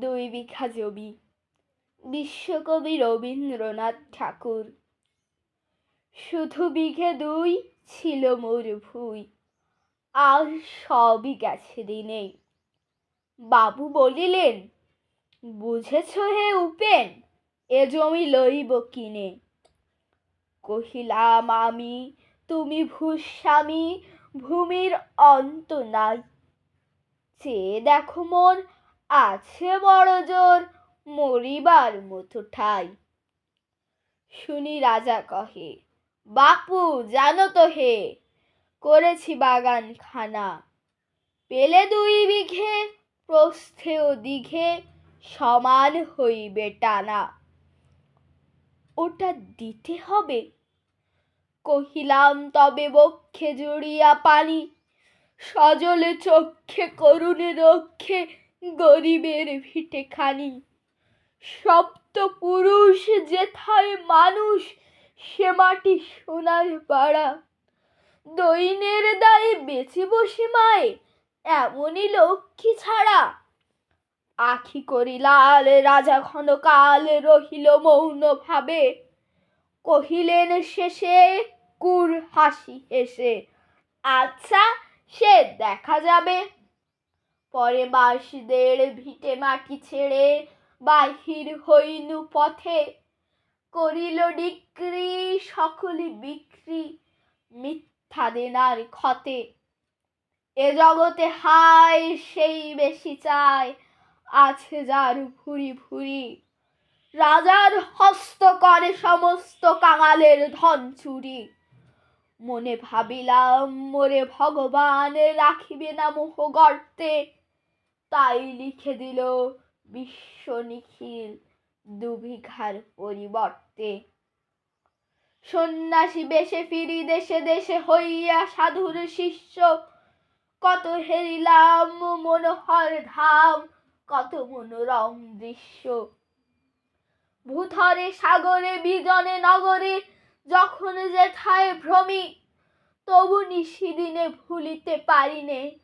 দুই বিঘা জমি বিশ্বকবি রবীন্দ্রনাথ ঠাকুর। শুধু বিঘে দুই ছিল মোর ভুই। আর সবই গেছে দিনে বাবু বলিলেন, বুঝেছ হে উপেন, এ জমি লইব কিনে? কহিলাম, আমি, তুমি ভূস্বামী ভূমির অন্ত নাই। চেয়ে দেখো মোর আছে বড় জোর, মরিবার মতো ঠাই। শুনি রাজা কহে, বাপু, জানো তো হে, করেছি বাগান খানা পেলে দুই বিঘে প্রস্থে ও দিঘে, সমান হইবে টানা। ওটা দিতে হবে? কহিলাম, তবে বক্ষে জুড়িয়া পানি, সজলে চক্ষে, করুণে রক্ষে গরিবের ভিটে খানি সপ্ত পুরুষ যেথায় মানুষ, সে মাটি সোনার পাড়া। দৈনের দায়ে বেঁচে বসে মায়ে, এমনই লক্ষ্মী ছাড়া। আখি করি লাল, রাজা ক্ষণকাল রহিল মৌন ভাবে কহিলেন শেষে, কুর হাসি হেসে আচ্ছা সে দেখা যাবে। পরে বাসদের ভিটে মাটি ছেড়ে বাহির হইনু পথে। করিল ডিক্রি, সকলি বিক্রি, মিথ্যা দেনার ক্ষতে। এ জগতে হায়, সেই বেশি চায়, আছে যার ভুরি ভুরি। রাজার হস্ত করে সমস্ত কাঙালের ধন চুরি। মনে ভাবিলাম মোরে ভগবান, রাখিবে না মোহ গর্তে। তাই লিখে দিল বিশ্ব নিখিল দুবিঘার পরিবর্তে। সন্ন্যাসী বেশে ফিরি, দেশে দেশে হইয়া সাধুর শিষ্য। কত হেরিলাম মনোহর ধাম, কত মনোরম দৃশ্য। ভূধরে সাগরে, বিজনে, নগরে যখন যেথায় ভ্রমি, তবু নিশিদিনে ভুলিতে পারিনে।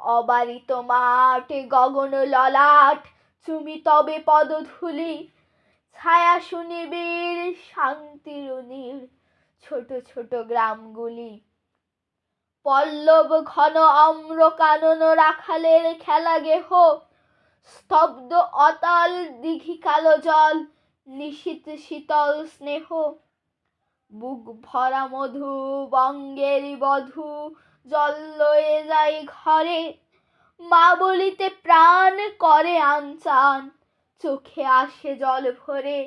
অবারিত মাঠ, গগন ললাট চুমি তবে পদধূলি, ছায়া সুনিবিড়, শান্তির ছোট ছোট গ্রামগুলি। পল্লব ঘন অম্র কানন রাখালের খেলা গেহ, স্তব্ধ অতল দিঘি কালো জল নিশীত শীতল স্নেহ। বুক ভরা মধু বঙ্গের বধূ জল লয়ে যাই ঘরে। মা বলিতে প্রাণ করে আনচান চোখে আসে জল ভরে।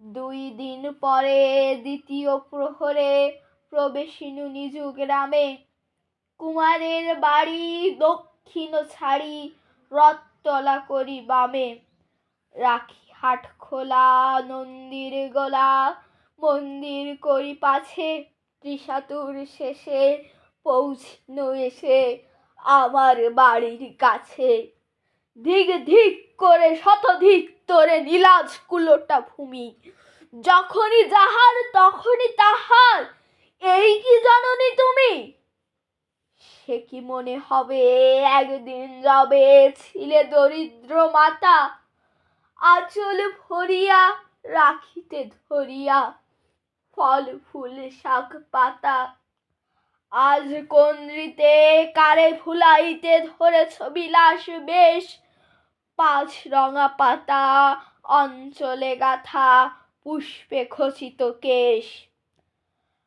দুই দিন পরে দ্বিতীয় প্রহরে প্রবেশিনু নিজ গ্রামে। কুমারের বাড়ি দক্ষিণ ছাড়ি রথতলা করি বামে। রাখি হাট খোলা, নন্দির গোলা, মন্দির করি পাছে। ত্রিশাতুর শেষে পৌঁছনো এসে আমার বাড়ির কাছে। ধিক ধিক করে শতধিক তোরে নীলাজ কুলোটা ভূমি। যখনই যাহার, তখনই তাহার। এই কি জাননি তুমি? সে কি মনে হবে, একদিন যাবে ছিলে দরিদ্র মাতা। আঁচল ভরিয়া, রাখিতে ধরিয়া, ফল ফুল, শাক পাতা আজ কন্দ্রিতে কারে ফুলাইতে ধরেছ বিলাস বেশ। পাঁচ রঙা পাতা, অঞ্চলে গাথা, পুষ্পে খচিত কেশ।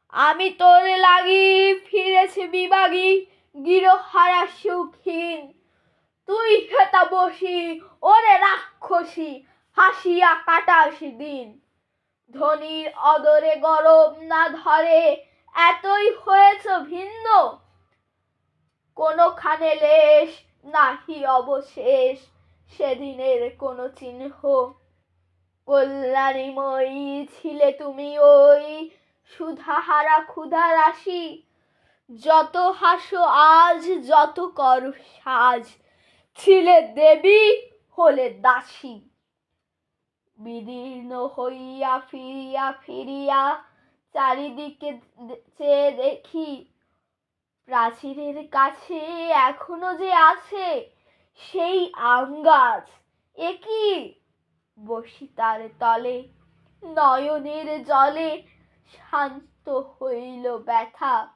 আমি তোর লাগি ফিরেছি বিবাগী গিরহারা সুখীন। তুই হেতা বসি, ওরে রাক্ষসী, হাসিয়া কাটাস দিন। ধনির অদরে গরম না ধরে এতই হয়েছ ভিন্ন। কোনোখানে লেশ নাহি অবশেষ, সেদিনের কোনো চিহ্ন। কল্যাণীময়ী ছিলে তুমি ওই সুধাহারা ক্ষুধা রাশি। যত হাসো আজ, যত কর সাজ, ছিলে দেবী হলে দাসী। বিদীর্ণ হইয়া ফিরিয়া ফিরিয়া চারিদিকে চেয়ে দেখি প্রাচীরের কাছে এখনও যে আছে সেই আম গাছ। এ কি? বসি তার তলে, নয়নের জলে শান্ত হইল ব্যথা।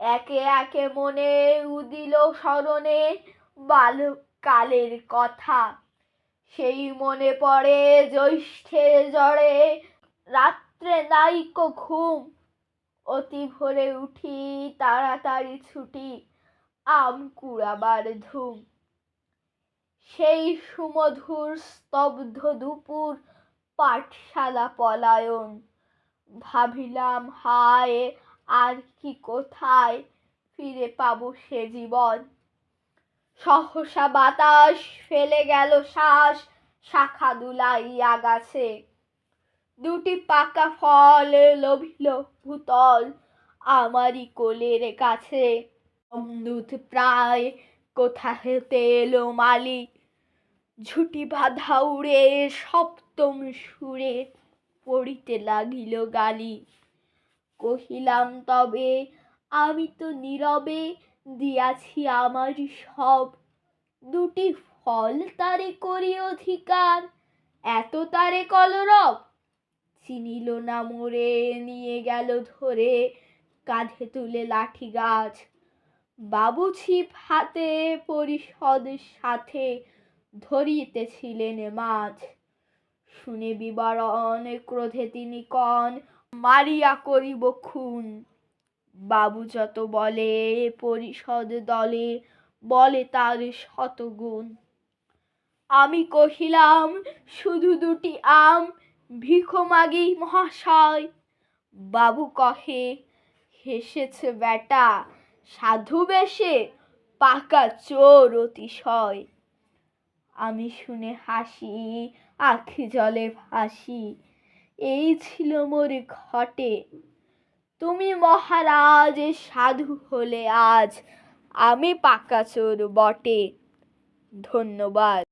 একে একে মনে উদিল স্মরণে বালকালের কথা। সেই মনে পড়ে জ্যৈষ্ঠের জড়ে রাত্রে নাইকো ঘুম। অতি ভোরে উঠি, তাড়াতাড়ি ছুটি, আম কুড়াবার ধুম। সেই সুমধুর স্তব্ধ দুপুর, পাঠশালা পলায়ন। ভাবিলাম, হায়, আর কি কোথায় ফিরে পাবো সে জীবন? সহসা বাতাস, ফেলে গেল শ্বাস, শাখা দুলাইয়া গাছে দুটি পাকা ফল লোভিল ভূতল আমারই কোলের কাছে। অমৃত প্রায় কোথা হতে এলো মালিক ঝুটি বাঁধা উড়ে সপ্তম সুরে পড়িতে লাগিল গালি। কহিলাম, তবে আমি তো নীরবে দিয়াছি আমার সব। দুটি ফল তারে করি অধিকার, এত তারে কলরব চিনিল না মোরে, নিয়ে গেল ধরে কাঁধে তুলে লাঠি গাছ। বাবু ছিপ হাতে পরিষদ সাথে ধরিতেছিলেন মাছ। শুনে বিবরণ ক্রোধে তিনি কন, মারিয়া করিব খুন। বাবু যত বলে, পরিষদ দলে বলে তার শতগুণ। আমি কহিলাম, শুধু দুটি আম ভিখো মাগি মহাশয়। বাবু কহে, হেসেছে বেটা সাধু বেশে পাকা চোর অতিশয়। আমি শুনে হাসি, আখি জলে ভাসি, এই ছিল মোর ঘটে। তুমি মহারাজ সাধু হলে আজ আমি পাকা চোর বটে। ধন্যবাদ।